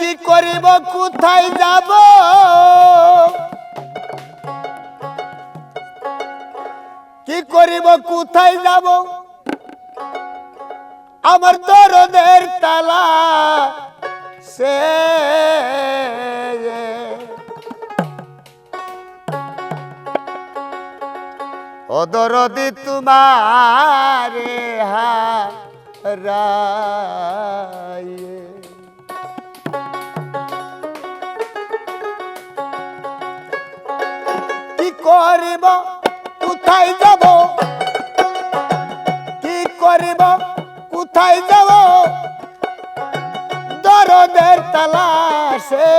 কি করিব, কোথায় যাব? কি করিব, কোথায় যাব? আমার দরদের তালা সে ও দরদি তোমারে হারায়ে কি করিব? কোথায় যাব? কি করিব? কোথায় যাব? দরদের তালাশে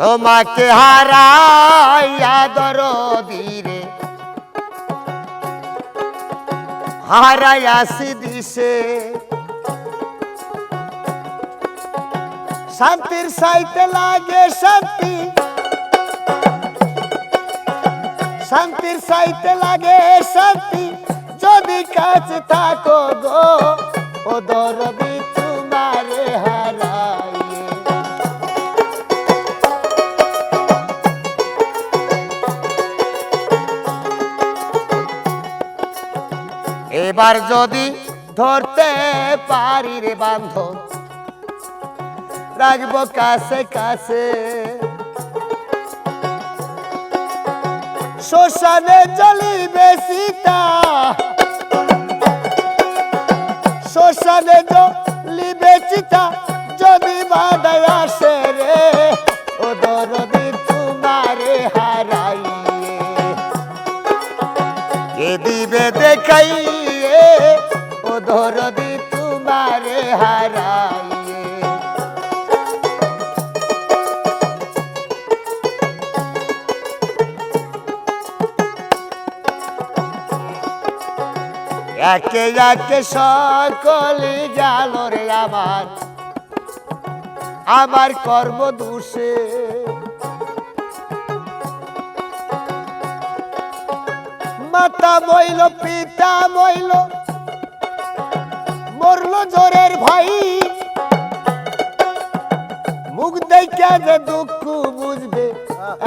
তোমাকে হারাইয়া দরদিরে। হারাইয়াছি দিশে শান্তির সাইতে লাগে শান্তি। শান্তির সাইতে লাগে শান্তি। যদি কাছে থাকো গো, ও দরদি। এবার যদি ধরতে পারি রে বান্ধব, রাখব কাছে কাছে। শ্মশানে জ্বলিবে সীতা শ্মশানে জ্বলিবে চিতা যদি বাধায় আসে রে, ও দরদি তোমারে হারাইয়ে। কে দিবে দেখাইয়ে? ও ধরদি তোমারে হারাইয়ে একে একে সকলে গেল রে আমার আমার কর্ম দোষে। মাতা মইল, পিতা মইল। মরল জোরের ভাই মুখ দেখা যে দুঃখ বুঝবে,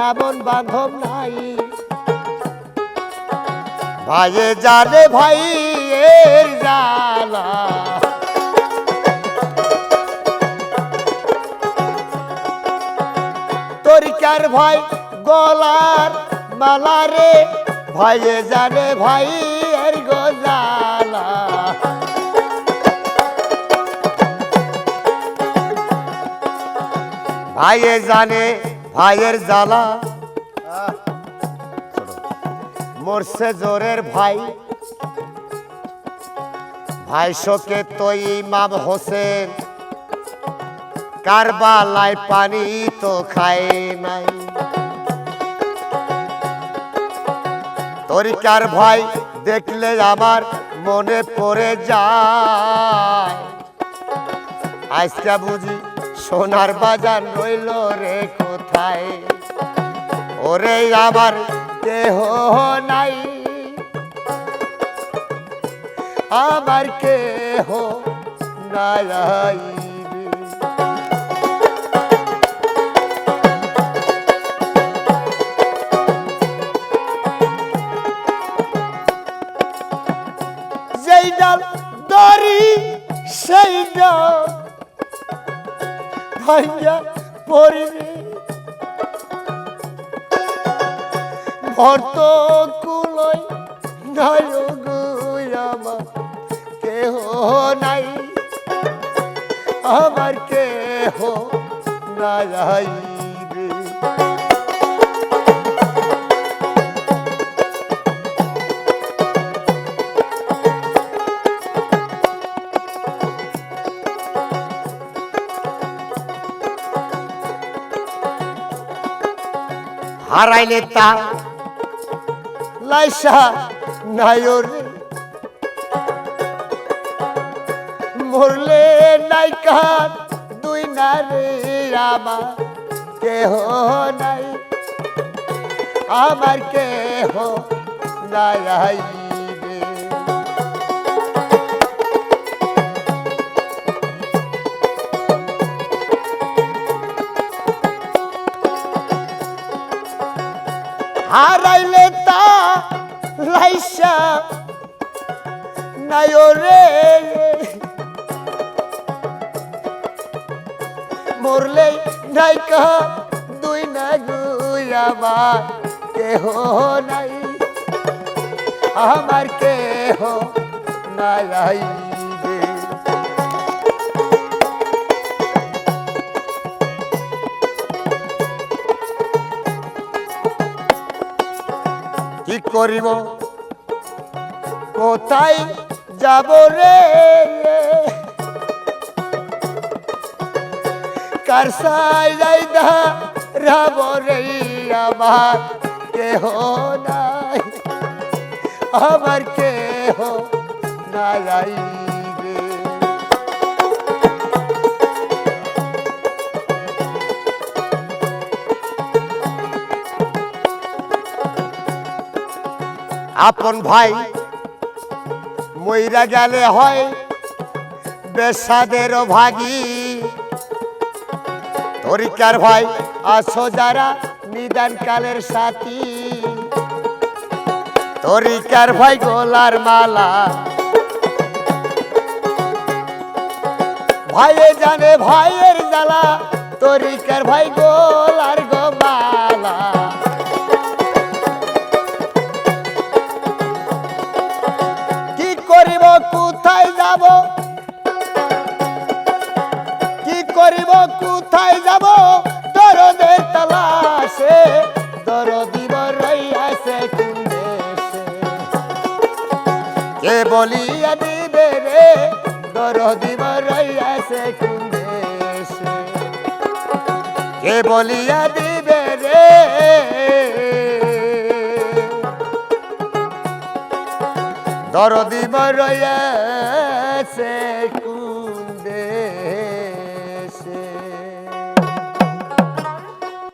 এমন বান্ধব নাই। ভাইয়ে জানে ভাই এর জ্বালা। তরিকার ভাই গলার মালা রে ভাইয়ে জানে ভাই এর গজালা। ভাইয়ে জানে ভাইয়ের জ্বালা। মরছে জোরের ভাই। ভাই শোকে তো ইমাম হোসেন। কারবালায় পানি তো খায় নাই। তরিকার ভাই দেখলে আমার মনে পড়ে যায়। আজকে বুঝি সোনার বাজার রইল রে কোথায়? ওরে আমার দেহ নাই। আমার কেহ নাই। ডাল দড়ি সেই ডাল ভাইয়া পড়িবে। ভর্ত কুলই নাই আমার। কেহ নাই, আমার কেহ নাই হারাইলে তা লাইসা নায়র। মরলে নাইকার দুই নারী রামা কেহ নাই। আমার কেহ নাই। হারাইলে তা লাইসা নাই রে। মরলে নাই কা দুই না গুই কেহ নাই, আমার কেহ নাই। করিব? কোথায় যাব রে? কার সাই যাই রাব রে? আমার কেহ নাই, আমার কেহ আইবে আপন ভাই মইরা গেলে হয় বেসাদেরও ভাগি। তরিকার ভাই আসো যারা নিদান কালের সাথী। তরিকার ভাই, গোলার মালা। ভাইয়ে জানে ভাইয়ের জ্বালা, তরিকার ভাই, গোলার গোমালা তালাশে দরদিব রইয়াছে কোন দেশে কে বলিয়া দিবে রে দরদিব রইয়াছে কোন দেশে কে বলিয়া দিবে রে, দরদি রয়েছে